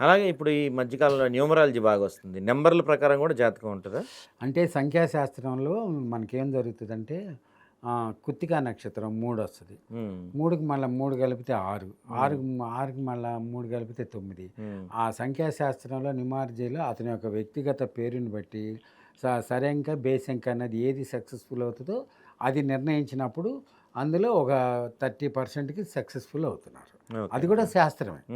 అలాగే ఇప్పుడు ఈ మధ్యకాలంలో న్యూమరాలజీ బాగా వస్తుంది నెంబర్ల ప్రకారం కూడా జాతకం ఉంటుందా? అంటే సంఖ్యాశాస్త్రంలో మనకేం జరుగుతుందంటే కృత్తికా నక్షత్రం మూడు వస్తుంది మూడుకి మళ్ళీ మూడు కలిపితే ఆరు. ఆరుకి ఆరుకి మళ్ళీ మూడు కలిపితే తొమ్మిది. ఆ సంఖ్యాశాస్త్రంలో నిమార్జీలో అతని యొక్క వ్యక్తిగత పేరుని బట్టి స సరైంక బేసంక అన్నది ఏది సక్సెస్ఫుల్ అవుతుందో అది నిర్ణయించినప్పుడు అందులో ఒక థర్టీ పర్సెంట్కి సక్సెస్ఫుల్ అవుతున్నారు. అది కూడా శాస్త్రమే.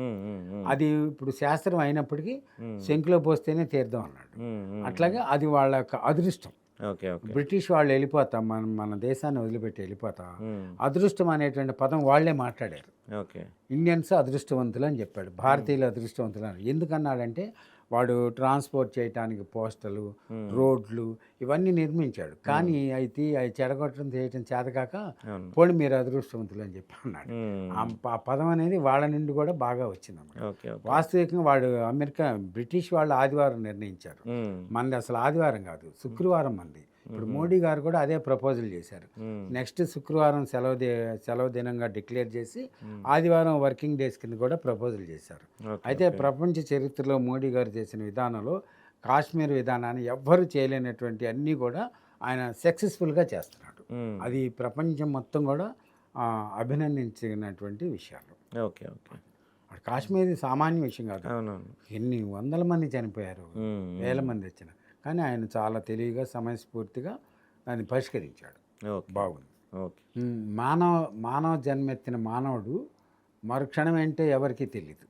అది ఇప్పుడు శాస్త్రం అయినప్పటికీ శంకులో పోస్తేనే తీర్థం అన్నాడు. అట్లాగే అది వాళ్ళ యొక్క అదృష్టం. బ్రిటిష్ వాళ్ళు వెళ్ళిపోతా మన మన దేశాన్ని వదిలిపెట్టి వెళ్ళిపోతా. అదృష్టం అనేటువంటి పదం వాళ్ళే మాట్లాడారు. ఓకే. ఇండియన్స్ అదృష్టవంతులు అని చెప్పాడు. భారతీయులు అదృష్టవంతులు అని. ఎందుకన్నాడంటే వాడు ట్రాన్స్పోర్ట్ చేయడానికి పోస్టలు రోడ్లు ఇవన్నీ నిర్మించాడు. కానీ అయితే అవి చెడగొట్టడం చేయటం చేతకాక పోనీ మీరు అదృష్టవంతులు అని చెప్పి అన్నాడు. ఆ పదం అనేది వాళ్ళ నుండి కూడా బాగా వచ్చిందన్నమాట. వాస్తవికంగా వాడు అమెరికా బ్రిటిష్ వాళ్ళు ఆదివారం నిర్ణయించారు. మనది అసలు ఆదివారం కాదు శుక్రవారం మంది ఇప్పుడు మోడీ గారు కూడా అదే ప్రపోజల్ చేశారు. నెక్స్ట్ శుక్రవారం సెలవు సెలవు దినంగా డిక్లేర్ చేసి ఆదివారం వర్కింగ్ డేస్ కింద కూడా ప్రపోజల్ చేశారు. అయితే ప్రపంచ చరిత్రలో మోడీ గారు చేసిన విధానంలో కాశ్మీర్ విధానాన్ని ఎవ్వరూ చేయలేనటువంటి అన్నీ కూడా ఆయన సక్సెస్ఫుల్గా చేస్తున్నాడు. అది ప్రపంచం మొత్తం కూడా అభినందించినటువంటి విషయాలు. Okay okay. కాశ్మీర్ సామాన్య విషయం కాదు. ఎన్ని వందల మంది చనిపోయారు వేల మంది వచ్చిన కానీ ఆయన చాలా తెలివిగా సమయస్ఫూర్తిగా దాన్ని పరిష్కరించాడు. ఓకే. బాగుంది. మానవ మానవ జన్మెత్తిన మానవుడు మరుక్షణం ఏంటో ఎవరికీ తెలియదు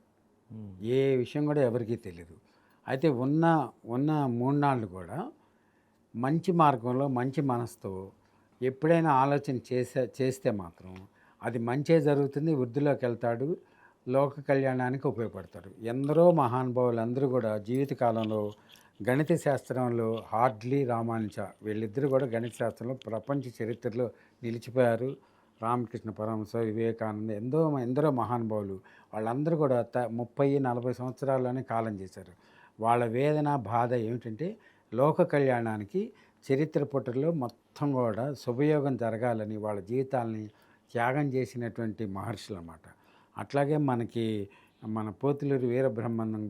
ఏ విషయం కూడా ఎవరికీ తెలియదు అయితే ఉన్న ఉన్న మూడు నాళ్ళు కూడా మంచి మార్గంలో మంచి మనసుతో ఎప్పుడైనా ఆలోచన చేసే చేస్తే మాత్రం అది మంచే జరుగుతుంది వృద్ధిలోకి వెళ్తాడు లోక కళ్యాణానికి ఉపయోగపడతాడు. ఎందరో మహానుభావులు అందరూ కూడా జీవితకాలంలో గణిత శాస్త్రంలో హార్డ్లీ రామానుజ వీళ్ళిద్దరూ కూడా గణిత శాస్త్రంలో ప్రపంచ చరిత్రలో నిలిచిపోయారు. రామకృష్ణ పరమహంస వివేకానంద ఎంతో ఎందరో మహానుభావులు. వాళ్ళందరూ కూడా త ముప్పై నలభై సంవత్సరాల్లోనే కాలం చేశారు. వాళ్ళ వేదన బాధ ఏమిటంటే లోక కళ్యాణానికి చరిత్ర పుటల్లో మొత్తం కూడా శుభయోగం జరగాలని వాళ్ళ జీవితాలని త్యాగం చేసినటువంటి మహర్షులు అన్నమాట అట్లాగే మనకి మన పోతులూరు వీర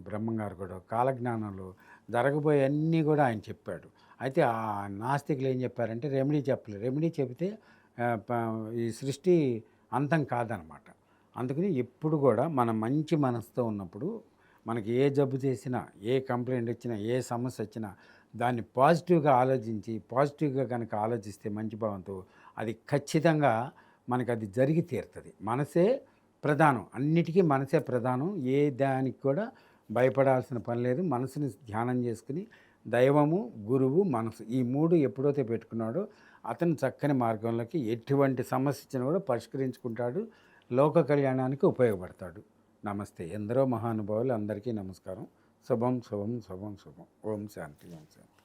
బ్రహ్మంగారు కూడా కాలజ్ఞానంలో జరగబోయే అన్నీ కూడా ఆయన చెప్పాడు. అయితే ఆ నాస్తికులు ఏం చెప్పారంటే రెమెడీ చెప్పలేదు. రెమెడీ చెబితే ఈ సృష్టి అంతం కాదనమాట. అందుకని ఎప్పుడు కూడా మనం మంచి మనసుతో ఉన్నప్పుడు మనకి ఏ జబ్బు చేసినా ఏ కంప్లైంట్ వచ్చినా ఏ సమస్య వచ్చినా దాన్ని పాజిటివ్గా ఆలోచించి పాజిటివ్గా కనుక ఆలోచిస్తే మంచి భావంతో అది ఖచ్చితంగా మనకు అది జరిగి తీరుతుంది. మనసే ప్రధానం. అన్నిటికీ మనసే ప్రధానం. ఏ దానికి కూడా భయపడాల్సిన పని లేదు. మనసుని ధ్యానం చేసుకుని దైవము గురువు మనసు ఈ మూడు ఎప్పుడైతే పెట్టుకున్నాడో అతను చక్కని మార్గంలోకి ఎటువంటి సమస్య కూడా పరిష్కరించుకుంటాడు. లోక కళ్యాణానికి ఉపయోగపడతాడు. నమస్తే. ఎందరో మహానుభావులు అందరికీ నమస్కారం. శుభం శుభం శుభం శుభం. ఓం శాంతి ఓం శాంతి.